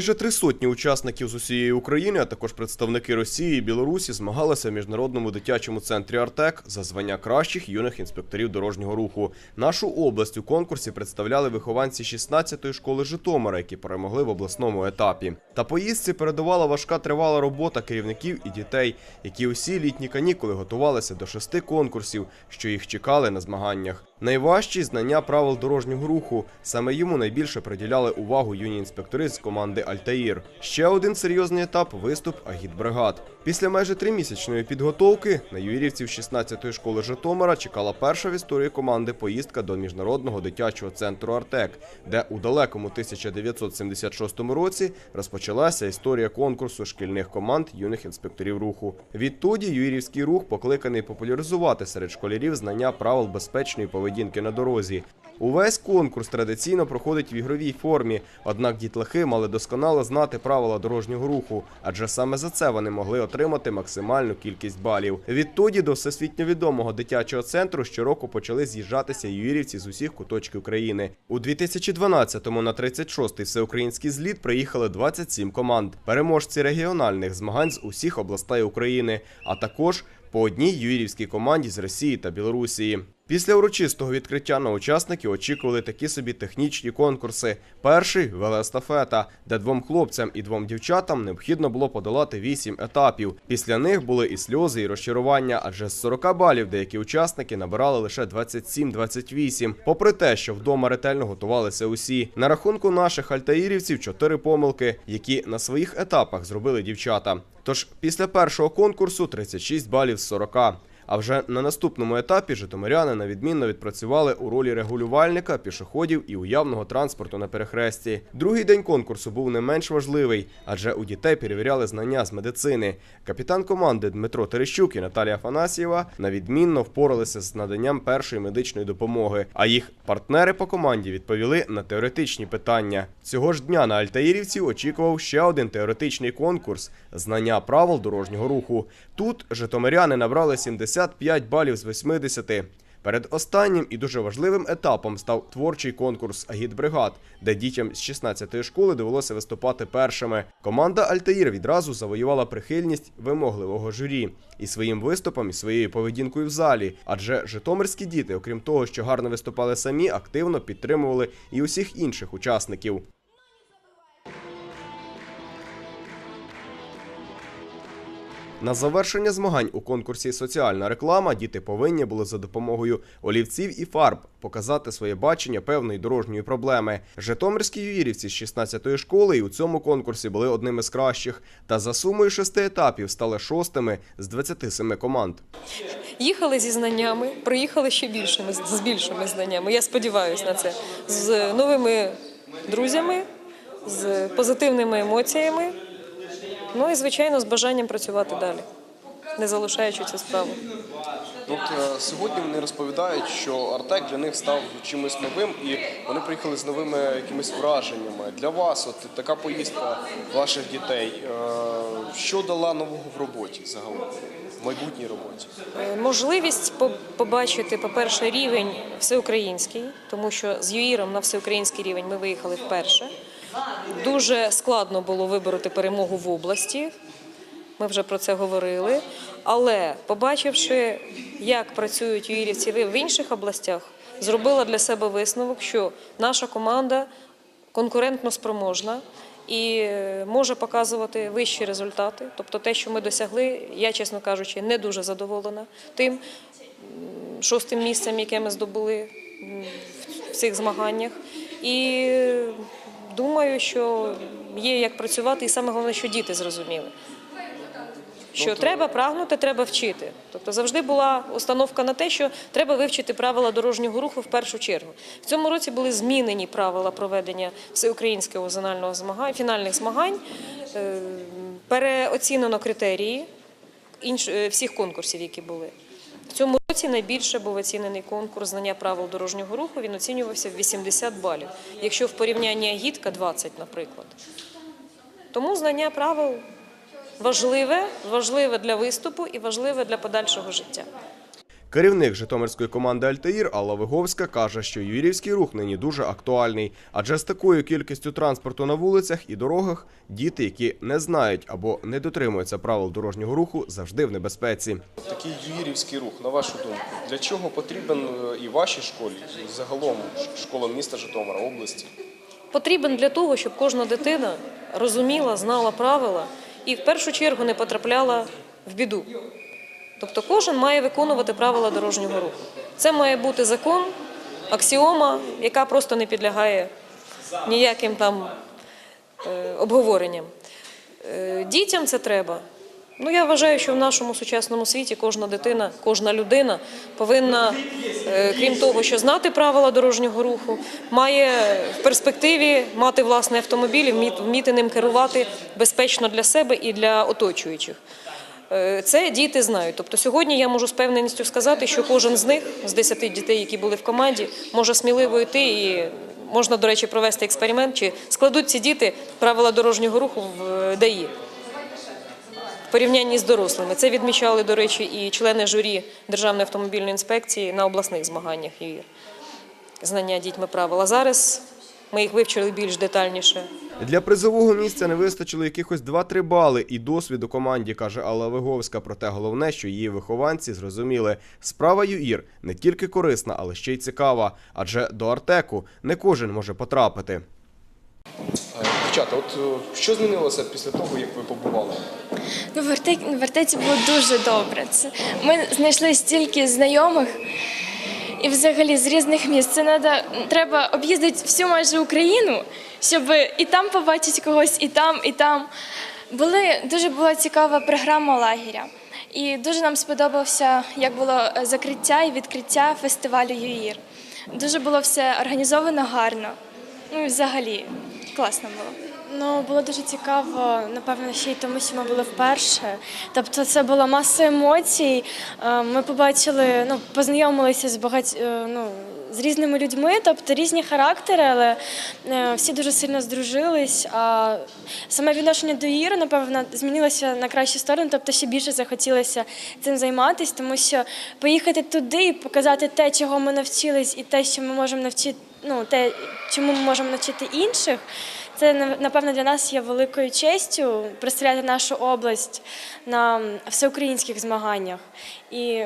Майже три сотні учасників з усієї України, а також представники Росії і Білорусі змагалися в міжнародному дитячому центрі Артек за звання кращих юних інспекторів дорожнього руху. Нашу область у конкурсі представляли вихованці 16-ї школи Житомира, які перемогли в обласному етапі. Та поїздці передувала важка тривала робота керівників і дітей, які усі літні канікули готувалися до шести конкурсів, що їх чекали на змаганнях. Найважчі знання правил дорожнього руху. Саме йому найбільше приділяли увагу юні інспектори з команди Альтаїр. Ще один серйозний етап виступ агітбригад. Після майже тримісячної підготовки на юрівців 16-ї школи Житомира чекала перша в історії команди поїздка до міжнародного дитячого центру Артек, де у далекому 1976 році розпочалася історія конкурсу шкільних команд юних інспекторів руху. Відтоді юрівський рух покликаний популяризувати серед школярів знання правил безпечної поведінки на дорозі. Увесь конкурс традиційно проходить в ігровій формі, однак дітлахи мали досконало знати правила дорожнього руху, адже саме за це вони могли отримати максимальну кількість балів. Відтоді до всесвітньо відомого дитячого центру щороку почали з'їжджатися юрівці з усіх куточків країни. У 2012-му на 36-й всеукраїнський зліт приїхали 27 команд, переможці регіональних змагань з усіх областей України, а також по одній юрівській команді з Росії та Білорусії. Після урочистого відкриття на учасників очікували такі собі технічні конкурси. Перший велоестафета, де двом хлопцям і двом дівчатам необхідно було подолати вісім етапів. Після них були і сльози, і розчарування, адже з 40 балів деякі учасники набирали лише 27-28. Попри те, що вдома ретельно готувалися усі. На рахунку наших альтаїрівців чотири помилки, які на своїх етапах зробили дівчата. Тож після першого конкурсу 36 балів з 40. А вже на наступному етапі житомиряни на відмінно відпрацювали у ролі регулювальника, пішоходів і уявного транспорту на перехресті. Другий день конкурсу був не менш важливий, адже у дітей перевіряли знання з медицини. Капітан команди Дмитро Терещук і Наталія Афанасьєва на відмінно впоралися з наданням першої медичної допомоги. А їх партнери по команді відповіли на теоретичні питання. Цього ж дня на Альтаїрівців очікував ще один теоретичний конкурс знання правил дорожнього руху. Тут житомиряни набрали 75 балів з 80. Перед останнім і дуже важливим етапом став творчий конкурс агітбригад, де дітям з 16-ї школи довелося виступати першими. Команда Альтаїр відразу завоювала прихильність вимогливого журі і своїм виступом, і своєю поведінкою в залі. Адже житомирські діти, окрім того, що гарно виступали самі, активно підтримували і усіх інших учасників. На завершення змагань у конкурсі Соціальна реклама діти повинні були за допомогою олівців і фарб показати своє бачення певної дорожньої проблеми. Житомирські юїрівці з 16-ї школи і у цьому конкурсі були одними з кращих. Та за сумою шести етапів стали шостими з 27 команд. Їхали зі знаннями, приїхали ще більшими з більшими знаннями. Я сподіваюся на це. З новими друзями, з позитивними емоціями. Ну і звичайно з бажанням працювати далі, не залишаючи цю справу. От е, сьогодні вони розповідають, що Артек для них став чимось новим, і вони приїхали з новими якимись враженнями. Для вас, от така поїздка ваших дітей, е, що дала нового в роботі загалом, в майбутній роботі? Е, Можливість побачити, по-перше, рівень всеукраїнський, тому що з ЮІРом на всеукраїнський рівень ми виїхали вперше. Дуже складно було вибороти перемогу в області. Ми вже про це говорили. Але побачивши, як працюють юїрівці в інших областях, зробила для себе висновок, що наша команда конкурентно спроможна і е, може показувати вищі результати. Тобто те, що ми досягли, я, чесно кажучи, не дуже задоволена тим шостим місцем, яке ми здобули в цих змаганнях. І е, думаю, що є як працювати, і саме головне, що діти зрозуміли. Що треба прагнути, треба вчити. Тобто завжди була установка на те, що треба вивчити правила дорожнього руху в першу чергу. В цьому році були змінені правила проведення всеукраїнського зонального змагань, фінальних змагань, е, переоцінено критерії е, всіх конкурсів, які були. Році найбільше був оцінений конкурс знання правил дорожнього руху. Він оцінювався в 80 балів. Якщо в порівнянні агітка 20, наприклад. Тому знання правил важливе, важливе для виступу і важливе для подальшого життя. Керівник житомирської команди Альтаїр Алла Виговська каже, що юрівський рух нині дуже актуальний, адже з такою кількістю транспорту на вулицях і дорогах діти, які не знають або не дотримуються правил дорожнього руху, завжди в небезпеці. Такий юїрівський рух, на вашу думку, для чого потрібен е, і вашій школі, і загалом школам міста Житомира, області? Потрібен для того, щоб кожна дитина розуміла, знала правила і в першу чергу не потрапляла в біду. Тобто кожен має виконувати правила дорожнього руху. Це має бути закон, аксіома, яка просто не підлягає ніяким там е, обговоренням. Е, Дітям це треба. Ну, я вважаю, що в нашому сучасному світі кожна дитина, кожна людина повинна, е, крім того, що знати правила дорожнього руху, має в перспективі мати власний автомобіль, і вміти- вміти ним керувати безпечно для себе і для оточуючих. Е, Це діти знають. Тобто сьогодні я можу з певненістю сказати, що кожен з них, з 10 дітей, які були в команді, може сміливо йти і можна, до речі, провести експеримент, чи складуть ці діти правила дорожнього руху в е, ДАІ в порівнянні з дорослими. Це відмічали, до речі, і члени журі Державної автомобільної інспекції на обласних змаганнях і знання дітьми правил. А зараз ми їх вивчили більш детальніше. Для призового місця не вистачило якихось 2-3 бали і досвіду команді, каже Алла Виговська. Проте головне, що її вихованці зрозуміли, справа ЮІР не тільки корисна, але ще й цікава, адже до Артеку не кожен може потрапити. Дівчата, от е, що змінилося після того, як ви побували? Ну, в в Артеці було дуже добре. Це, ми знайшли стільки знайомих і взагалі з різних міст. Це надо, треба об'їздити всю майже Україну, щоб і там побачити когось, і там, і там. Були, дуже була цікава програма лагеря. І дуже нам сподобався, як було е, закриття і відкриття фестивалю ЮІР. Дуже було все організовано гарно. Ну і взагалі класно було. Ну, було дуже цікаво, напевно, ще й тому, що ми були вперше. Тобто це була маса емоцій. Е, Ми побачили, ну, познайомилися з багать, е, ну, з різними людьми, тобто різні характери, але е, всі дуже сильно здружились. А саме відношення до Іри, напевно, змінилося на кращу сторону, тобто ще більше захотілося цим займатися, тому що поїхати туди і показати те, чого ми навчились, і те, що ми можемо навчити, ну, те, чому ми можемо навчити інших. Це напевно для нас є великою честю представляти нашу область на всеукраїнських змаганнях. І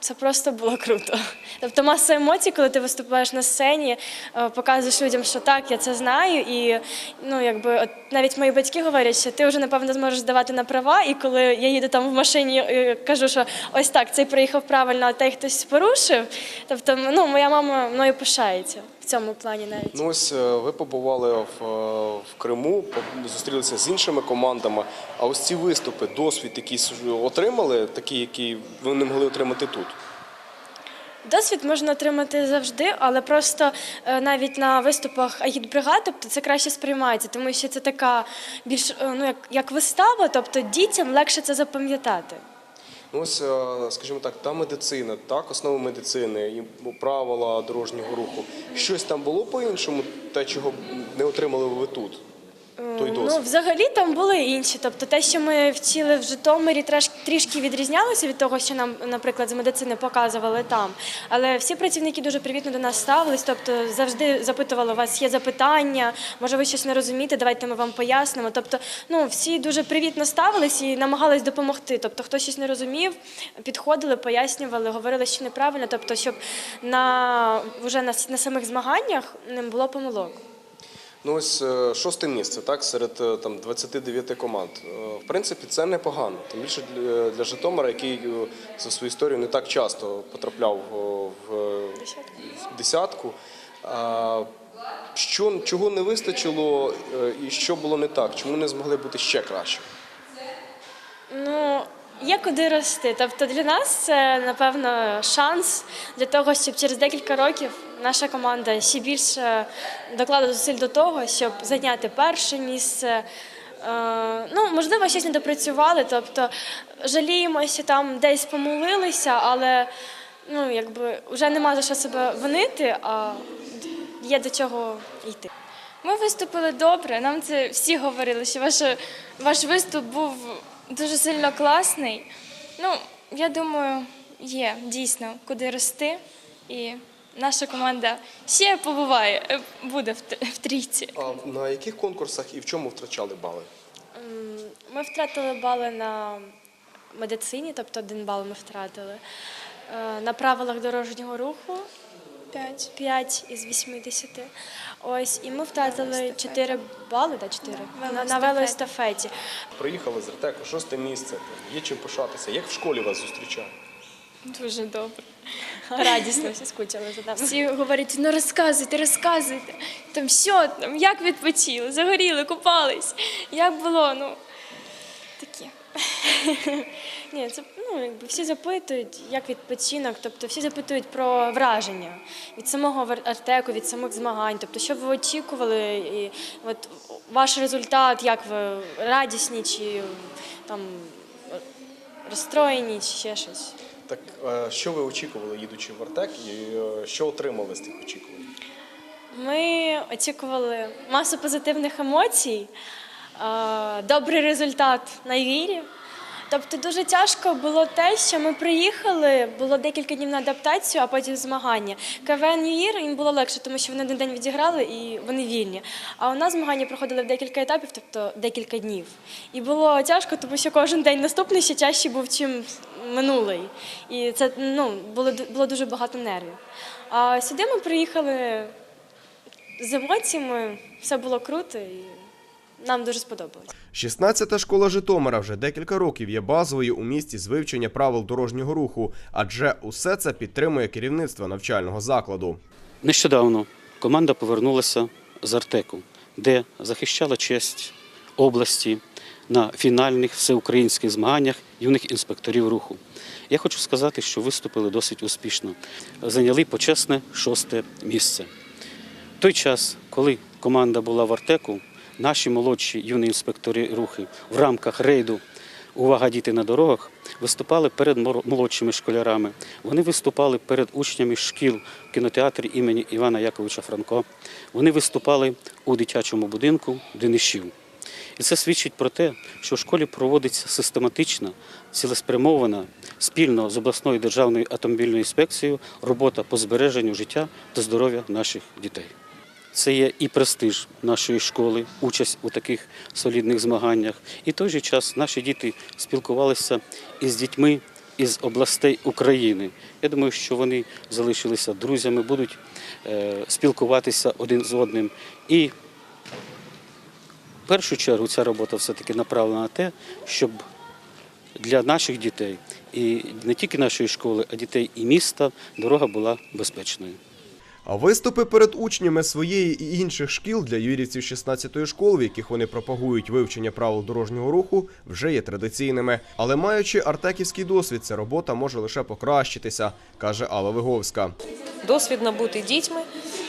це просто було круто. Тобто маса емоцій, коли ти виступаєш на сцені, е, показуєш людям, що так, я це знаю. І ну, якби, от навіть мої батьки говорять, що ти вже напевно зможеш здавати на права. І коли я їду там в машині, е, кажу, що ось так, цей приїхав правильно, а той хтось порушив. Тобто, ну, моя мама мною пишається в цьому плані навіть. Ну ось е, ви побували в, е, в Криму, зустрілися з іншими командами. А ось ці виступи, досвід якийсь отримали, такий, який ви не могли отримати тут. Досвід можна отримати завжди, але просто е, навіть на виступах агітбригад, тобто це краще сприймається, тому що це така більш ну як, як вистава, тобто дітям легше це запам'ятати. Ну ось, е, скажімо так, та медицина, так, основи медицини, і правила дорожнього руху. Щось там було по-іншому, те, чого не отримали ви тут. Той Ну, взагалі там були інші. Тобто те, що ми вчили в Житомирі, трішки відрізнялося від того, що нам, наприклад, з медицини показували там. Але всі працівники дуже привітно до нас ставились, тобто завжди запитували, у вас є запитання, може ви щось не розумієте, давайте ми вам пояснимо. Тобто, ну всі дуже привітно ставились і намагались допомогти. Тобто, хто щось не розумів, підходили, пояснювали, говорили, що неправильно, тобто, щоб на вже на, на самих змаганнях не було помилок. Ну ось е, шосте місце, так, серед е, там 29 команд. Е, В принципі, це непогано. Тим більше для, для Житомира, який за свою історію не так часто потрапляв в десятку. Що, чого не вистачило і що було не так? Чому не змогли бути ще краще? Ну, є куди рости. Тобто для нас це, напевно, шанс для того, щоб через декілька років наша команда ще більше докладала зусиль до того, щоб зайняти перше місце. Е, Ну, можливо, щось не допрацювали, тобто жаліємося, там десь помилилися, але ну, якби вже нема за що себе винити, а є до чого йти. Ми виступили добре. Нам це всі говорили, що ваш, ваш виступ був дуже сильно класний. Ну, я думаю, є дійсно куди рости, і наша команда ще побуває, е, буде в, в трійці. А на яких конкурсах і в чому втрачали бали? Ми втратили бали на медицині, тобто один бал ми втратили. Е, На правилах дорожнього руху 5, 5 із 80. Ось, і ми втратили 4 бали, да, 4, на, на Велоестафеті. Приїхали з Артеку, шосте місце. Є чим пишатися. Як в школі вас зустрічають? Дуже добре. Радісно всі скучили за нами. Всі говорять, ну розказуйте, розказуйте. Там що там, як відпочили, загоріли, купались. Як було? Ну такі. Ні, це ну якби всі запитують, як відпочинок, тобто всі запитують про враження від самого Артеку, від самих змагань. Тобто, що ви очікували, і от ваш результат, як ви радісні чи там розстроєні, чи ще щось. Так е, що ви очікували, їдучи в Артек, і е, що отримали з тих очікувань? Ми очікували масу позитивних емоцій, е, добрий результат на вірі. Тобто дуже тяжко було те, що ми приїхали, було декілька днів на адаптацію, а потім змагання. КВН ЮІР їм було легше, тому що вони один день відіграли і вони вільні. А у нас змагання проходили в декілька етапів, тобто декілька днів. І було тяжко, тому що кожен день наступний ще чаще був, чим минулий. І це ну, було, було дуже багато нервів. А сюди ми приїхали з емоціями, все було круто і нам дуже сподобалось. 16-та школа Житомира вже декілька років є базовою у місті з вивчення правил дорожнього руху, адже усе це підтримує керівництво навчального закладу. Нещодавно команда повернулася з Артеку, де захищала честь області на фінальних всеукраїнських змаганнях юних інспекторів руху. Я хочу сказати, що виступили досить успішно, зайняли почесне шосте місце. В той час, коли команда була в Артеку, наші молодші юні інспектори рухи в рамках рейду Увага діти на дорогах виступали перед молодшими школярами. Вони виступали перед учнями шкіл в кінотеатрі імені Івана Яковича Франко. Вони виступали у дитячому будинку Денишів. І це свідчить про те, що в школі проводиться систематична, цілеспрямована спільно з обласною державною автомобільною інспекцією робота по збереженню життя та здоров'я наших дітей. Це є і престиж нашої школи, участь у таких солідних змаганнях. І в той же час наші діти спілкувалися із дітьми із областей України. Я думаю, що вони залишилися друзями, будуть е, спілкуватися один з одним. І в першу чергу ця робота все-таки направлена на те, щоб для наших дітей і не тільки нашої школи, а дітей і міста дорога була безпечною. А виступи перед учнями своєї і інших шкіл для юрівців 16-ї школи, в яких вони пропагують вивчення правил дорожнього руху, вже є традиційними. Але маючи артеківський досвід, ця робота може лише покращитися, каже Алла Виговська. досвід набути дітьми.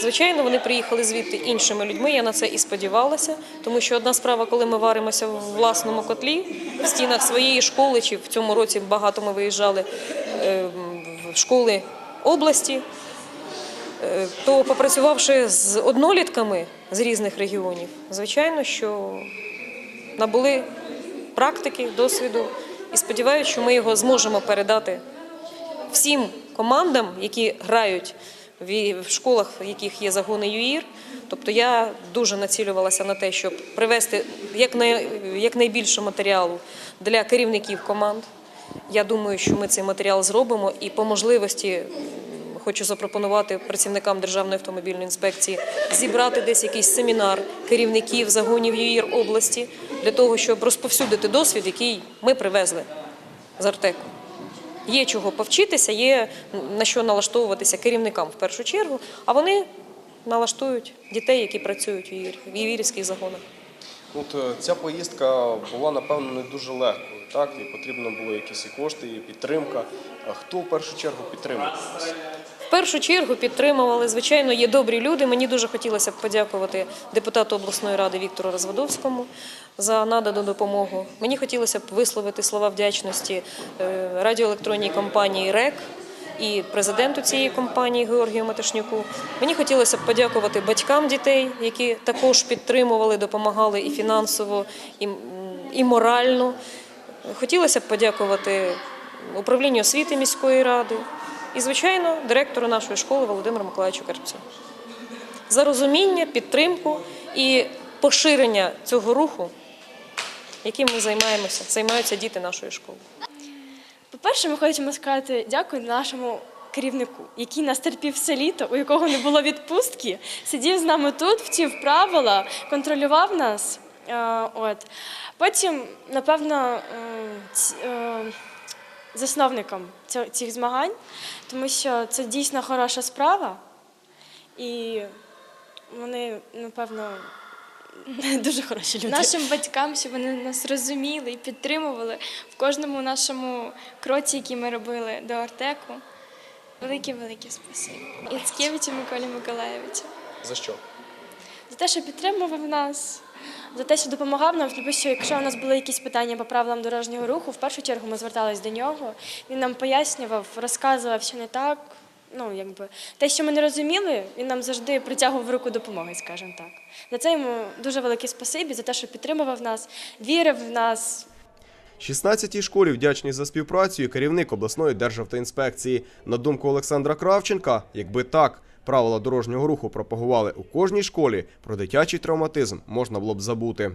Звичайно, вони приїхали звідти іншими людьми. Я на це і сподівалася, тому що одна справа, коли ми варимося в власному котлі в стінах своєї школи, чи в цьому році багато ми виїжджали е, в школи області, то попрацювавши з однолітками з різних регіонів, звичайно, що набули практики, досвіду і сподіваюся, що ми його зможемо передати всім командам, які грають в школах, в яких є загони ЮІР. Тобто я дуже націлювалася на те, щоб привести якнай, якнайбільше матеріалу для керівників команд. Я думаю, що ми цей матеріал зробимо і по можливості хочу запропонувати працівникам Державної автомобільної інспекції зібрати десь якийсь семінар керівників загонів ЮІР області для того, щоб розповсюдити досвід, який ми привезли з Артеку. Є чого повчитися, є на що налаштовуватися керівникам в першу чергу, а вони налаштують дітей, які працюють в Євір- в євірівських загонах. От е, ця поїздка була напевно не дуже легкою, так і потрібно було якісь і кошти, і підтримка. Хто в першу чергу підтримав вас? В першу чергу підтримували, звичайно, є добрі люди. Мені дуже хотілося б подякувати депутату обласної ради Віктору Розводовському за надану допомогу. Мені хотілося б висловити слова вдячності е, радіоелектронній компанії РЕК і президенту цієї компанії Георгію Матишнюку. Мені хотілося б подякувати батькам дітей, які також підтримували, допомагали і фінансово, і, і морально. Хотілося б подякувати управлінню освіти міської ради і, звичайно, директору нашої школи Володимиру Миколаївичу Карпцю. За розуміння, підтримку і поширення цього руху, яким ми займаємося, займаються діти нашої школи. По-перше, ми хочемо сказати дякую нашому керівнику, який нас терпів все літо, у якого не було відпустки, сидів з нами тут, вчив правила, контролював нас. Е, От. Потім, напевно, е, е, засновником цих змагань, тому що це дійсно хороша справа, і вони, напевно, дуже хороші люди. Нашим батькам, щоб вони нас розуміли і підтримували в кожному нашому кроці, який ми робили до Артеку. Велике-велике спасибі. Іцкевичу Миколі Миколаєвичу. За що? За те, що підтримував нас, за те, що допомагав нам, тому що якщо у нас були якісь питання по правилам дорожнього руху, в першу чергу ми звертались до нього. Він нам пояснював, розказував, що не так. Ну, якби те, що ми не розуміли, він нам завжди притягував руку допомоги, скажімо так. За це йому дуже велике спасибі, за те, що підтримував нас, вірив в нас, 16-й школі вдячні за співпрацю і керівник обласної державтоінспекції. На думку Олександра Кравченка, якби так правила дорожнього руху пропагували у кожній школі, про дитячий травматизм можна було б забути.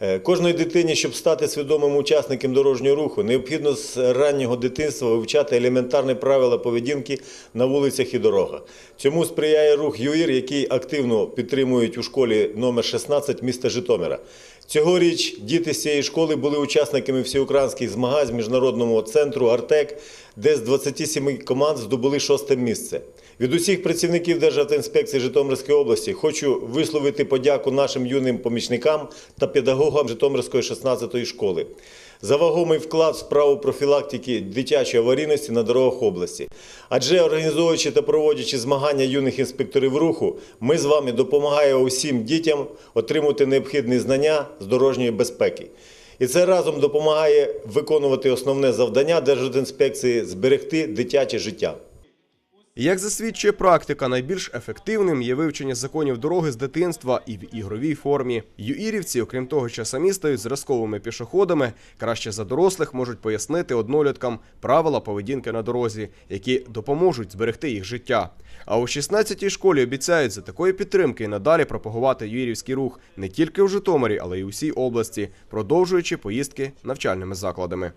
Е, Кожної дитині, щоб стати свідомим учасником дорожнього руху, необхідно з раннього дитинства вивчати елементарні правила поведінки на вулицях і дорогах. Цьому сприяє рух ЮІР, який активно підтримують у школі номер 16 міста Житомира. Цьогоріч діти з цієї школи були учасниками всеукраїнських змагань з міжнародного центру Артек, де з 27 команд здобули шосте місце. Від усіх працівників Державтоінспекції Житомирської області хочу висловити подяку нашим юним помічникам та педагогам Житомирської 16-ї школи за вагомий вклад в справу профілактики дитячої аварійності на дорогах області. Адже організовуючи та проводячи змагання юних інспекторів руху, ми з вами допомагаємо усім дітям отримати необхідні знання з дорожньої безпеки. І це разом допомагає виконувати основне завдання Державтоінспекції – зберегти дитяче життя. Як засвідчує практика, найбільш ефективним є вивчення законів дороги з дитинства і в ігровій формі. Юїрівці, окрім того, що самі стають зразковими пішоходами, краще за дорослих можуть пояснити одноліткам правила поведінки на дорозі, які допоможуть зберегти їх життя. А у 16-й школі обіцяють за такої підтримки надалі пропагувати юїрівський рух не тільки у Житомирі, але й у всій області, продовжуючи поїздки навчальними закладами.